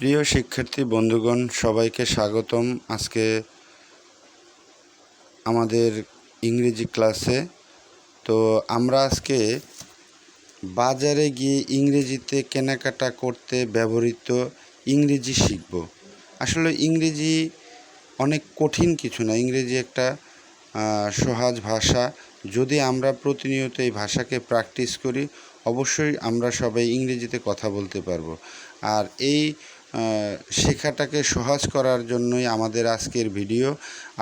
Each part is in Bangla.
প্রিয় শিক্ষার্থী, বন্ধুগণ, সবাইকে স্বাগতম। আজকে আমাদের ইংরেজি ক্লাসে। তো আমরা আজকে বাজারে গিয়ে ইংরেজিতে কেনাকাটা করতে ব্যবহৃত ইংরেজি শিখব। আসলে ইংরেজি অনেক কঠিন কিছু না, ইংরেজি একটা সহজ ভাষা। যদি আমরা প্রতিনিয়ত এই ভাষাকে প্র্যাকটিস করি, অবশ্যই আমরা সবাই ইংরেজিতে কথা বলতে পারব। আর এই শেখাটাকে সহজ করার জন্যই আমাদের আজকের ভিডিও।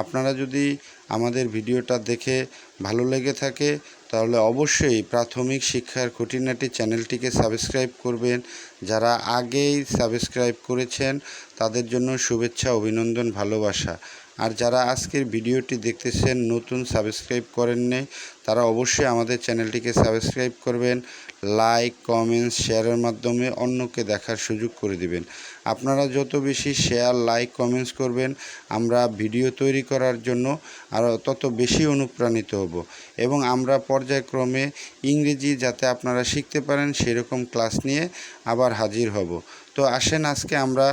আপনারা যদি আমাদের ভিডিওটা দেখে ভালো লেগে থাকে, তাহলে অবশ্যই প্রাথমিক শিক্ষার খুঁটিনাটি চ্যানেলটিকে সাবস্ক্রাইব করবেন। যারা আগেই সাবস্ক্রাইব করেছেন, তাদের জন্য শুভেচ্ছা, অভিনন্দন, ভালোবাসা। আর যারা আজকের ভিডিওটি দেখতেছেন, নতুন সাবস্ক্রাইব করেননি তারা অবশ্যই আমাদের চ্যানেলটিকে সাবস্ক্রাইব করবেন লাইক কমেন্টস শেয়ারের মাধ্যমে অন্যকে দেখার সুযোগ করে দিবেন। আপনারা যত বেশি শেয়ার লাইক কমেন্টস করবেন, আমরা ভিডিও তৈরি করার জন্য আরও তত বেশি অনুপ্রাণিত হব। এবং আমরা পর্যায়ক্রমে ইংরেজি যাতে আপনারা শিখতে পারেন, সেরকম ক্লাস নিয়ে আবার হাজির হব। তো আসেন আজকে আমরা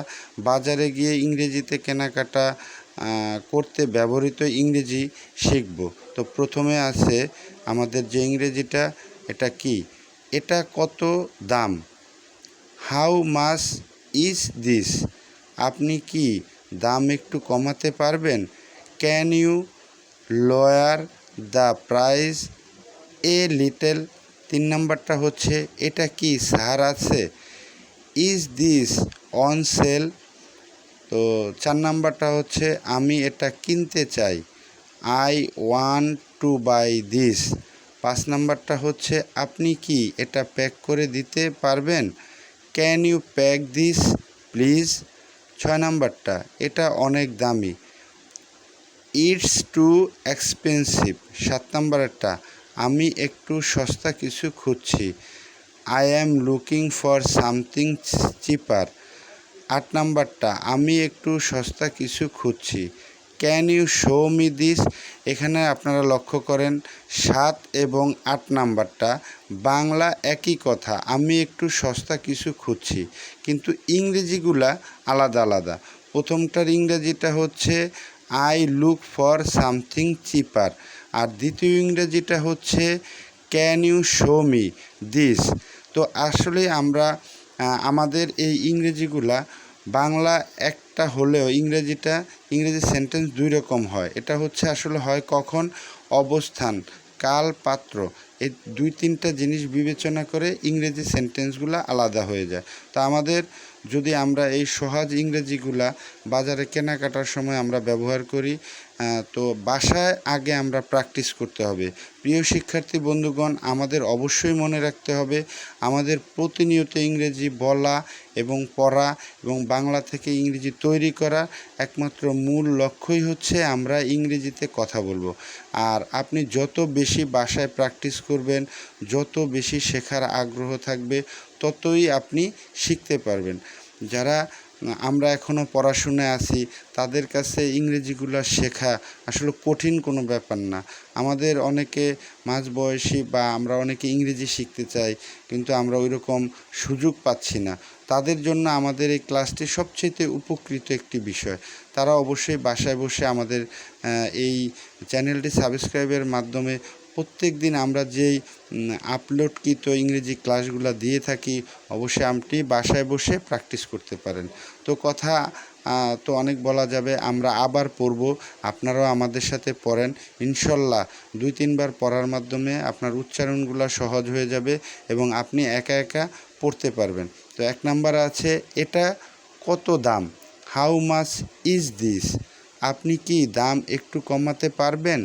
বাজারে গিয়ে ইংরেজিতে কেনাকাটা করতে ব্যবহৃত ইংরেজি শিখব। তো প্রথমে আছে আমাদের যে ইংরেজিটা, এটা কি? এটা কত দাম? হাউ মাস ইজ দিস আপনি কি দাম একটু কমাতে পারবেন? Can you lower the price a little তিন নাম্বারটা হচ্ছে, এটা কি সার আছে? ইজ দিস অন সেল তো চার নাম্বারটা হচ্ছে, আমি এটা কিনতে চাই। I want to buy this পাঁচ নাম্বারটা হচ্ছে, আপনি কি এটা প্যাক করে দিতে পারবেন? Can you pack this please ছয় নাম্বারটা, এটা অনেক দামি। ইটস টু এক্সপেন্সিভ সাত নাম্বারেরটা আমি একটু সস্তা কিছু খুঁজছি। I am looking for something cheaper আট নাম্বারটা, আমি একটু সস্তা কিছু খুঁজছি। Can you show me this এখানে আপনারা লক্ষ্য করেন, সাত এবং আট নাম্বারটা, বাংলা একই কথা, আমি একটু সস্তা কিছু খুঁজছি। কিন্তু ইংরেজিগুলা আলাদা আলাদা। প্রথমটার ইংরেজিটা হচ্ছে I look for something cheaper আর দ্বিতীয় ইংরেজিটা হচ্ছে can you show me this তো আসলে আমরা আমাদের এই ইংরেজিগুলা বাংলা একটা হলেও ইংরেজিটা, ইংরেজি সেন্টেন্স দুই রকম হয়। এটা হচ্ছে আসলে হয় কখন, অবস্থান, কাল, পাত্র। এই দুই তিনটা জিনিস বিবেচনা করে ইংরেজি সেন্টেন্সগুলো আলাদা হয়ে যায়। তা আমাদের যদি আমরা এই সহজ ইংরেজিগুলা বাজারে কেনাকাটার সময় আমরা ব্যবহার করি তো বাসায় আগে আমরা প্র্যাকটিস করতে হবে। প্রিয় শিক্ষার্থী বন্ধুগণ, আমাদের অবশ্যই মনে রাখতে হবে, আমাদের প্রতিনিয়ত ইংরেজি বলা এবং পড়া এবং বাংলা থেকে ইংরেজি তৈরি করা একমাত্র মূল লক্ষ্যই হচ্ছে আমরা ইংরেজিতে কথা বলব। আর আপনি যত বেশি বাসায় প্র্যাকটিস করবেন, যত বেশি শেখার আগ্রহ থাকবে, ততই আপনি শিখতে পারবেন। যারা আমরা এখনও পড়াশোনায় আছি, তাদের কাছে ইংরেজিগুলো শেখা আসলে কঠিন কোনো ব্যাপার না। আমাদের অনেকে মাঝবয়সী বা আমরা অনেকে ইংরেজি শিখতে চাই, কিন্তু আমরা ওই রকম সুযোগ পাচ্ছি না। তাদের জন্য আমাদের এই ক্লাসটি সবচেয়ে উপকৃত একটি বিষয়। তারা অবশ্যই বাসায় বসে আমাদের এই চ্যানেলটি সাবস্ক্রাইবের মাধ্যমে প্রত্যেক দিন আমরা যেই আপলোডকৃত ইংরেজি ক্লাসগুলো দিয়ে থাকি, অবশ্যই আপনি বাসায় বসে প্র্যাকটিস করতে পারেন। তো কথা তো অনেক বলা যাবে, আমরা আবার পড়ব, আপনারাও আমাদের সাথে পড়েন। ইনশাল্লাহ দুই তিনবার পড়ার মাধ্যমে আপনার উচ্চারণগুলো সহজ হয়ে যাবে এবং আপনি একা একা পড়তে পারবেন। তো এক নাম্বার আছে, এটা কত দাম? হাউ মাচ ইজ দিস আপনি কি দাম একটু কমাতে পারবেন?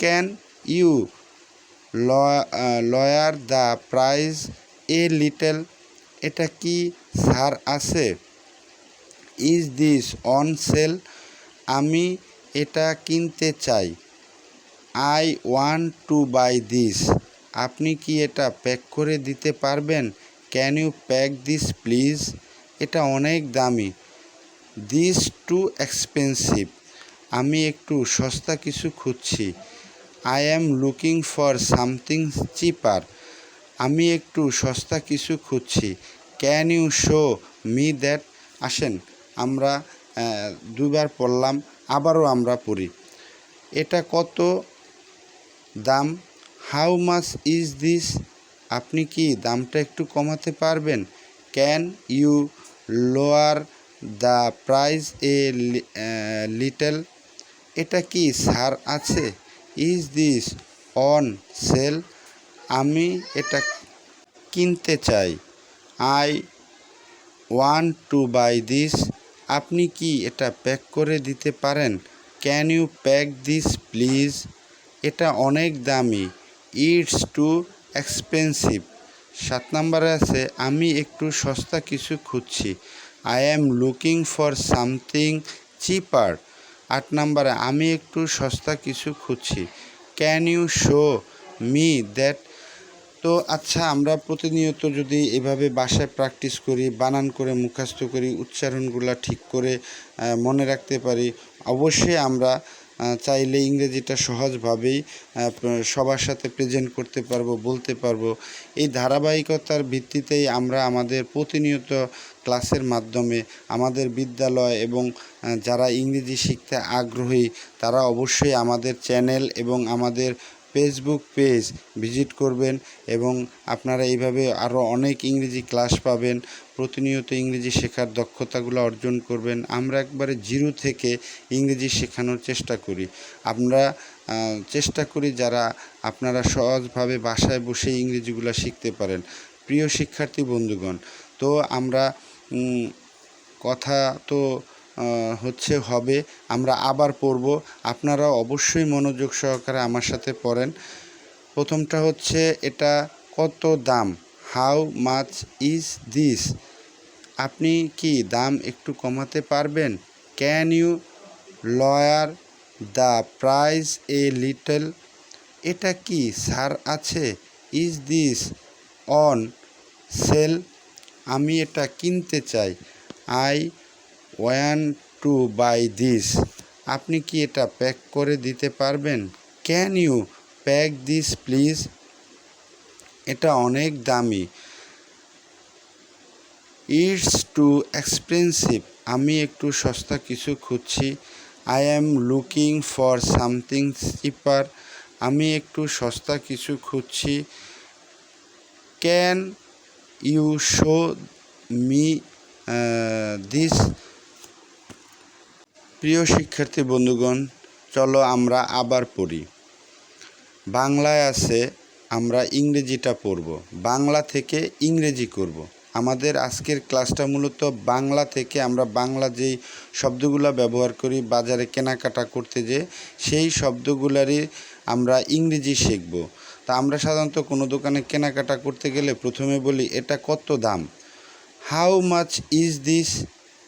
Can you lower the price a little, এটা কি সার আছে? Is this on sale? আমি এটা কিনতে চাই। I want to buy this. আপনি কি এটা প্যাক করে দিতে পারবেন? Can you pack this, please? এটা অনেক দামি। This too expensive. আমি একটু সস্তা কিছু খুঁজছি। I am looking for something cheaper আমি একটু সস্তা কিছু খুঁজছি। Can you show me that আসেন, আমরা দুবার পড়লাম, আবারও আমরা পড়ি। এটা কত দাম? হাউ মাচ ইজ দিস আপনি কি দামটা একটু কমাতে পারবেন? Can you lower the price a little এটা কি ছাড় আছে? Is this on sale? আমি এটা কিনতে চাই। I want to buy this. আপনি কি এটা প্যাক করে দিতে পারেন? Can you pack this, please? এটা অনেক দামি। It's too expensive. সাত নম্বরে আছে, আমি একটু সস্তা কিছু খুঁজছি। I am looking for something cheaper. আট নম্বরে, আমি একটু সস্তা কিছু খুঁজছি। Can you show me that তো আচ্ছা আমরা প্রতিনিয়ত যদি এভাবে বাসায় প্র্যাকটিস করি, বানান করে, মুখস্থ করি, উচ্চারণগুলো ঠিক করে মনে রাখতে পারি, অবশ্যই আমরা চাইলে ইংরেজিটা সহজভাবেই সবার সাথে প্রেজেন্ট করতে পারব, বলতে পারব। এই ধারাবাহিকতার ভিত্তিতেই আমরা আমাদের প্রতিনিয়ত ক্লাসের মাধ্যমে আমাদের বিদ্যালয় এবং যারা ইংরেজি শিখতে আগ্রহী, তারা অবশ্যই আমাদের চ্যানেল এবং আমাদের ফেসবুক পেজ ভিজিট করবেন এবং আপনারা এইভাবে আরও অনেক ইংরেজি ক্লাস পাবেন। প্রতিনিয়ত ইংরেজি শেখার দক্ষতাগুলো অর্জন করবেন। আমরা একবারে জিরো থেকে ইংরেজি শেখানোর চেষ্টা করি। আমরা চেষ্টা করি যারা আপনারা সহজভাবে বাসায় বসে ইংরেজিগুলো শিখতে পারেন। প্রিয় শিক্ষার্থী বন্ধুগণ, তো আমরা কথা তো হচ্ছে হবে। আমরা আবার পড়ব। আপনারা অবশ্যই মনোযোগ সহকারে আমার সাথে পড়েন। প্রথমটা হচ্ছে, এটা কত দাম? হাউ মাচ ইজ দিস আপনি কি দাম একটু কমাতে পারবেন? Can you lower the price a little এটা কি সার আছে? ইজ দিস অন সেল আমি এটা কিনতে চাই। I want, to, buy this. আপনি কি এটা প্যাক করে দিতে পারবেন? Can you pack this, please? এটা অনেক দামি। It's too expensive. আমি একটু সস্তা কিছু খুঁজছি। I am looking for something cheaper. আমি একটু সস্তা কিছু খুঁজছি। Can you show me this? প্রিয় শিক্ষার্থী বন্ধুগণ, চলো আমরা আবার পড়ি। বাংলায় আছে, আমরা ইংরেজিটা পড়ব। বাংলা থেকে ইংরেজি করব। আমাদের আজকের ক্লাসটা মূলত বাংলা থেকে আমরা বাংলা যেই শব্দগুলো ব্যবহার করি, বাজারে কেনাকাটা করতে যে সেই শব্দগুলারই আমরা ইংরেজি শিখব। তা আমরা সাধারণত কোনো দোকানে কেনাকাটা করতে গেলে প্রথমে বলি, এটা কত দাম? হাউ মাচ ইজ দিস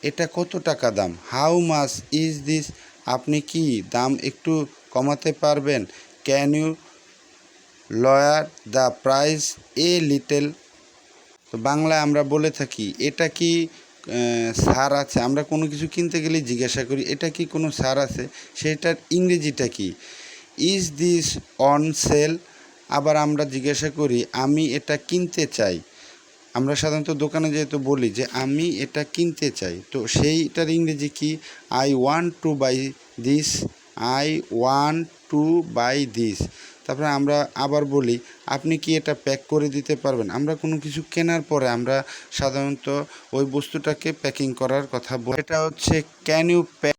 এটা কত টাকা দাম? হাউ মাচ ইজ দিস আপনি কি দাম একটু কমাতে পারবেন? Can you lower the price a little তো বাংলায় আমরা বলে থাকি, এটা কি সার আছে? আমরা কোনো কিছু কিনতে গেলে জিজ্ঞাসা করি, এটা কি কোনো সার আছে? সেটার ইংরেজিটা কি? ইজ দিস অন সেল আবার আমরা জিজ্ঞাসা করি, আমি এটা কিনতে চাই। আমরা সাধারণত দোকানে যেহেতু বলি যে আমি এটা কিনতে চাই, তো সেইটার ইংরেজি কি? I want to buy this I want to buy this তারপরে আমরা আবার বলি, আপনি কি এটা প্যাক করে দিতে পারবেন? আমরা কোনো কিছু কেনার পরে আমরা সাধারণত ওই বস্তুটাকে প্যাকিং করার কথা বলি। এটা হচ্ছে ক্যান ইউ প্যাক